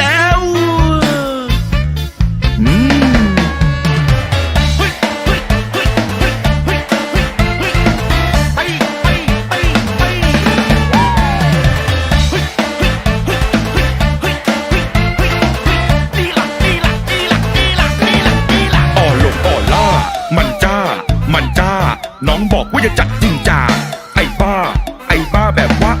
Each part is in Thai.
แล้วอืมอ่อลงอ่อล่ามันจ้า มันจ้า น้องบอกว่าจะจัดจริงจ่าไอ้บ้า ไอ้บ้าแบบว่า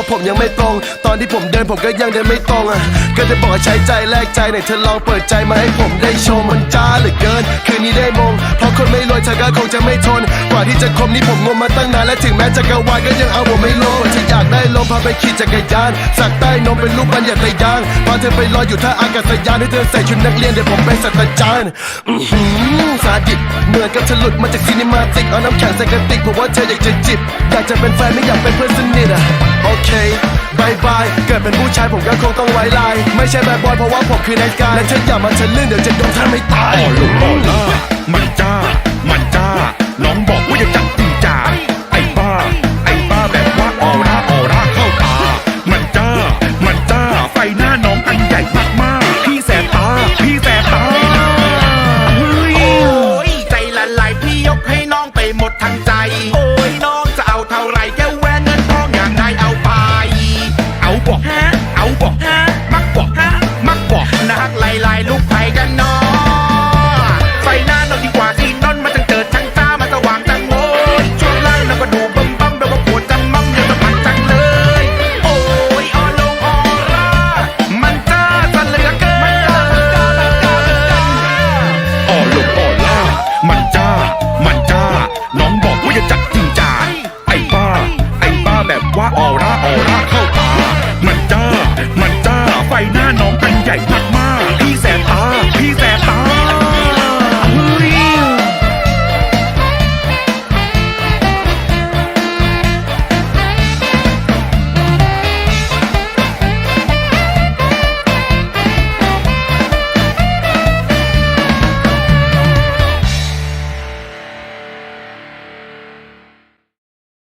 ราะผมยังไม่ตรง ตอนที่ผมเดินผมก็ยังเดินไม่ตรงอะก็จะบอกให้ใช้ใจแลกใจไหนเธอลองเปิดใจมาให้ผมได้ชมมันจ้าเหลือเกิน คืนนี้ได้มง เพราะคนไม่รวยเธอก็คงจะไม่ทน กว่าที่จะคมนี้ผมงมมาตั้งนานและถึงแม้จะกระวายก็ยังเอาผมไม่ลงฉันอยากได้ลมพาไปขี่จักรยาน สักใต้นมเป็นลูกบันอย่าตะยางพาเธอไปลอยอยู่ท่าอากาศยานให้เธอใส่ชุดนักเรียนเดี๋ยวผมเป็นศาสตราจารย์อื้อหือสาดิตเหมือนกับฉลุดมาจากซีนิมาติกเอาน้ำแข็งใส่กระติกผมว่าเธออยากจะจิบอยากจะเป็นแฟนไม่อยากเป็นเพื่อนสนิทอะ เคบายบายเกิดเป็นผู้ชายผมก็คงต้องไว้ลาย ไม่ใช่แบบบอยเพราะว่าผมคือนายกายและถ้าอย่ามาทะลึ่งเดี๋ยวจะโดนท่านไม่ตาย อ๋อลูกบอล่ามันจ้า มันจ้า น้องบอกว่าจะจัด